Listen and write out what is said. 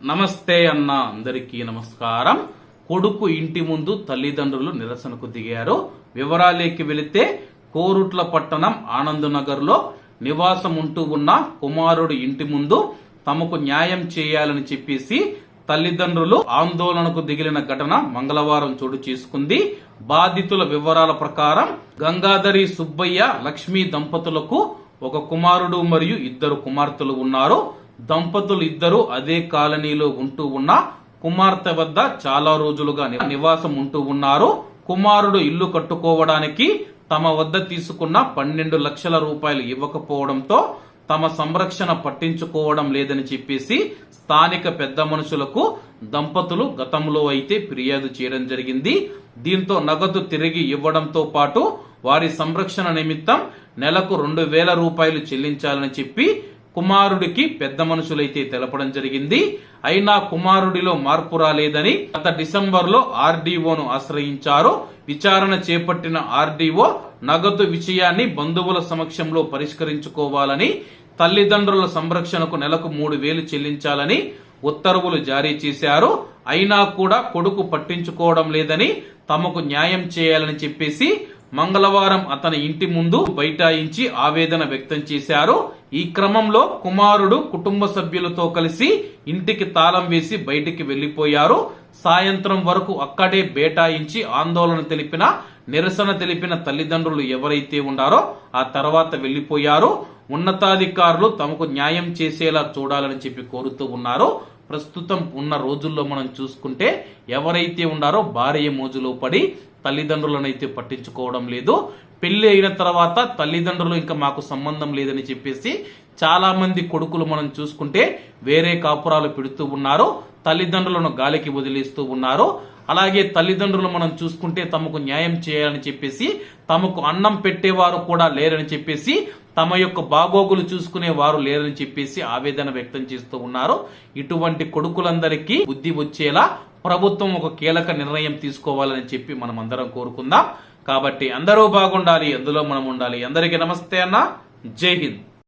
నమస్తే అన్న అందరికీ నమస్కారం. కొడుకు ఇంటి ముందు తల్లిదండ్రులు నిరసనకు దిగారు. వివరాలేకి వెళితే కోరుట్ల పట్టణం ఆనందనగర్లో నివాసం ఉంటూ ఉన్న కుమారుడు ఇంటి ముందు తమకు న్యాయం చేయాలని చెప్పేసి తల్లిదండ్రులు ఆందోళనకు దిగిలిన ఘటన మంగళవారం చోటు చేసుకుంది. బాధితుల వివరాల ప్రకారం గంగాధరి సుబ్బయ్య లక్ష్మీ దంపతులకు ఒక కుమారుడు మరియు ఇద్దరు కుమార్తెలు ఉన్నారు. దంపతులు ఇద్దరు అదే కాలనీలో ఉంటూ ఉన్న కుమార్తె వద్ద చాలా రోజులుగా నివాసం ఉంటూ ఉన్నారు. కుమారుడు ఇల్లు కట్టుకోవడానికి తమ వద్ద తీసుకున్న పన్నెండు లక్షల రూపాయలు ఇవ్వకపోవడంతో తమ సంరక్షణ పట్టించుకోవడం లేదని చెప్పేసి స్థానిక పెద్ద మనుషులకు దంపతులు గతంలో అయితే ఫిర్యాదు చేయడం జరిగింది. దీంతో నగదు తిరిగి ఇవ్వడంతో పాటు వారి సంరక్షణ నిమిత్తం నెలకు రెండు వేల రూపాయలు చెల్లించాలని చెప్పి కుమారుడికి పెద్ద మనుషులైతే తెలపడం జరిగింది. అయినా కుమారుడిలో మార్పు రాలేదని గత డిసెంబర్లో ఆర్డీఓను ఆశ్రయించారు. విచారణ చేపట్టిన ఆర్డీఓ నగదు విషయాన్ని బంధువుల సమక్షంలో పరిష్కరించుకోవాలని తల్లిదండ్రుల సంరక్షణకు నెలకు మూడు వేలు చెల్లించాలని ఉత్తర్వులు జారీ చేశారు. అయినా కూడా కొడుకు పట్టించుకోవడం లేదని తమకు న్యాయం చేయాలని చెప్పేసి మంగళవారం అతని ఇంటి ముందు బైఠాయించి ఆవేదన వ్యక్తం చేశారు. ఈ క్రమంలో కుమారుడు కుటుంబ సభ్యులతో కలిసి ఇంటికి తాళం వేసి బయటికి వెళ్ళిపోయారు సాయంత్రం వరకు అక్కడే బేటాయించి ఆందోళన తెలిపిన నిరసన తెలిపిన తల్లిదండ్రులు ఎవరైతే ఉన్నారో ఆ తర్వాత వెళ్ళిపోయారు ఉన్నతాధికారులు తమకు న్యాయం చేసేలా చూడాలని చెప్పి కోరుతూ ఉన్నారు. ప్రస్తుతం ఉన్న రోజుల్లో మనం చూసుకుంటే ఎవరైతే ఉన్నారో భార్య మోజులో పడి తల్లిదండ్రులను అయితే పట్టించుకోవడం లేదు. పెళ్ళి అయిన తర్వాత తల్లిదండ్రులు ఇంకా మాకు సంబంధం లేదని చెప్పేసి చాలా మంది కొడుకులు మనం చూసుకుంటే వేరే కాపురాలు పెడుతూ ఉన్నారు. తల్లిదండ్రులను గాలికి వదిలేస్తూ ఉన్నారు. అలాగే తల్లిదండ్రులు మనం చూసుకుంటే తమకు న్యాయం చేయాలని చెప్పేసి తమకు అన్నం పెట్టేవారు కూడా లేరని చెప్పేసి తమ యొక్క బాగోగులు చూసుకునే వారు లేరని చెప్పేసి ఆవేదన వ్యక్తం చేస్తూ ఉన్నారు. ఇటువంటి కొడుకులందరికీ బుద్ధి వచ్చేలా ప్రభుత్వం ఒక కీలక నిర్ణయం తీసుకోవాలని చెప్పి మనం అందరం కోరుకుందాం. కాబట్టి అందరూ బాగుండాలి అందులో మనం ఉండాలి. అందరికీ నమస్తే అన్న. జై హింద్.